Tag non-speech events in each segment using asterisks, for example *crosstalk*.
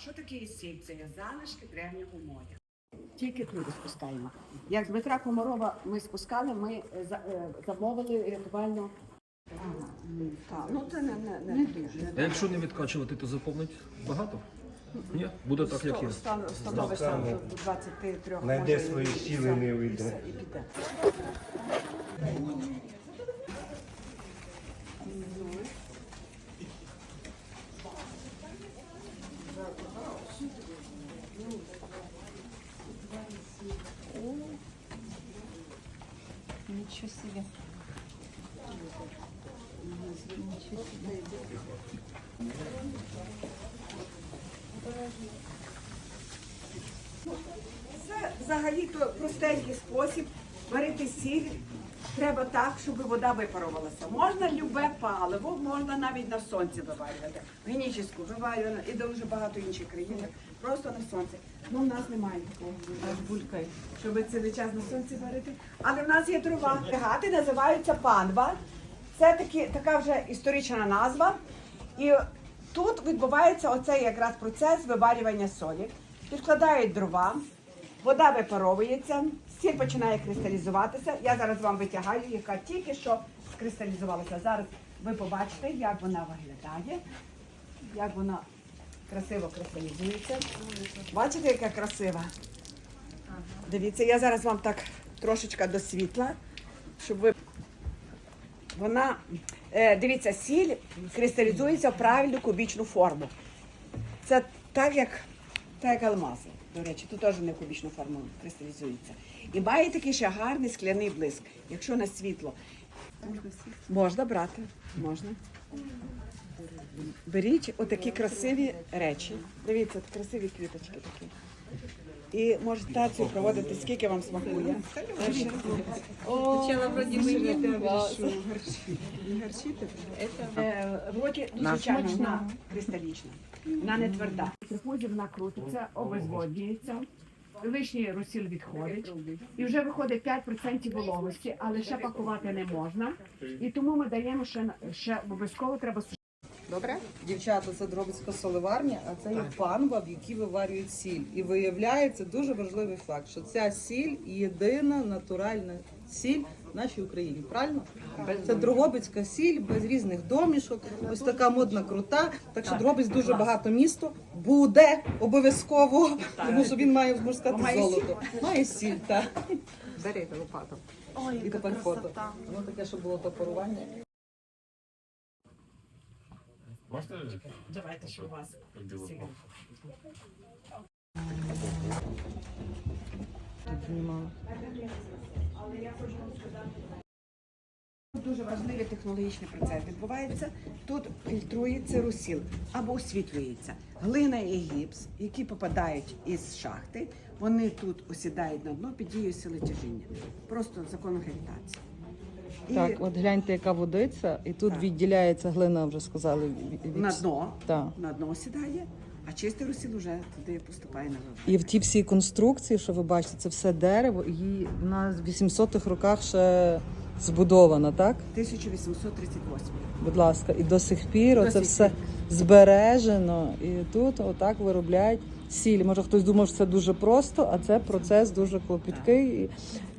що таке сіль? Це є залишки древнього моря. Тільки туди спускаємо. Як з Дмитра Комарова ми спускали, ми е, за- е, замовили рятувальну. Ну це не, не, не, дуже. А якщо не відкачувати, то заповнить багато? Ні, буде так, як є. Стан- Становишся до 23 Найде може, свої і сили, не вийде. І піде. Ничего себе. Ничего себе. Це взагалі то простенький спосіб варити сіль. Треба так, щоб вода випарувалася. Можна любе паливо, можна навіть на сонці виварювати. Генічеську виварювати і дуже багато інших країн. Просто на сонці. Ну, в нас немає такого булькає, щоб цілий час на сонці варити. Але в нас є дрова. Гати називаються панва. Це такі, така вже історична назва. І тут відбувається оцей якраз процес виварювання солі. Підкладають дрова, вода випаровується, сіль починає кристалізуватися. Я зараз вам витягаю, яка тільки що скристалізувалася. Зараз ви побачите, як вона виглядає, як вона красиво кристалізується. Бачите, яка красива? Дивіться, я зараз вам так трошечка до світла, щоб ви. Вона, е, дивіться, сіль кристалізується в правильну кубічну форму. Це так, як, так, як алмази. До речі, тут теж не кубічну форму кристалізується. І має такий ще гарний скляний блиск. Якщо на світло. Можна брати, можна. Беріть отакі красиві речі. Дивіться, красиві квіточки такі. І можете проводити, скільки вам смакує. Роті дуже чайна, вона кристалічна. Вона не тверда. Приходить, вона крутиться, обезводнюється. Лишній розсіл відходить, і вже виходить 5% вологості, але ще пакувати не можна. І тому ми даємо ще, ще обов'язково треба Добре? Дівчата, це Дробицька соливарня, а це є панва, в якій виварюють сіль. І виявляється дуже важливий факт, що ця сіль єдина натуральна сіль в нашій Україні. Правильно? Це Дрогобицька сіль без різних домішок. Ось така модна крута. Так що Дробиць дуже багато місто буде обов'язково, тому що він має можна сказати золото. Має сіль, так. Берете лопату. І тепер фото. Воно таке, що було то порування. Давайте, що у вас Тут Дуже важливий технологічний процес відбувається. Тут фільтрується русіл або освітлюється. Глина і гіпс, які попадають із шахти, вони тут осідають на дно під дією сили тяжіння. Просто закон гравітації. Так, от гляньте, яка водиця, і тут відділяється глина, вже сказали. від- від- на дно, Так. на дно осідає, а чистий русіл вже туди поступає на вивар. І в ті всі конструкції, що ви бачите, це все дерево, і її вона в 800-х роках ще збудована, так? 1838. Будь ласка, і до сих пір До оце сих все збережено. І тут отак виробляють сіль. Може хтось думав, що це дуже просто, а це процес дуже клопіткий. І,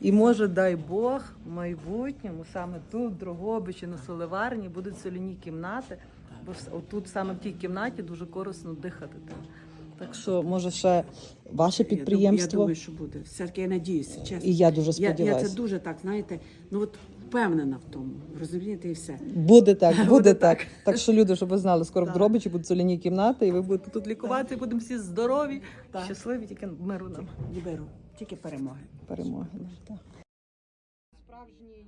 і може, дай Бог, в майбутньому саме тут, в Дрогобичі, на Соливарні, будуть соляні кімнати. Бо отут саме в тій кімнаті дуже корисно дихати. Так, що, може, ще ваше Я підприємство. Я думаю, що буде. Все-таки я надіюся, чесно. І я дуже Я, я сподіваюся. це дуже так, знаєте, ну от впевнена в тому. Розумієте, і все. Буде так, *laughs* буде Буде так. так. Так що люди, щоб ви знали, скоро в Дробичі будуть соляні кімнати, і ви будете тут лікувати. Так. будемо всі здорові, Так. щасливі, тільки миру нам беру, тільки перемоги. перемоги. так. Справжній,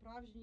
справжній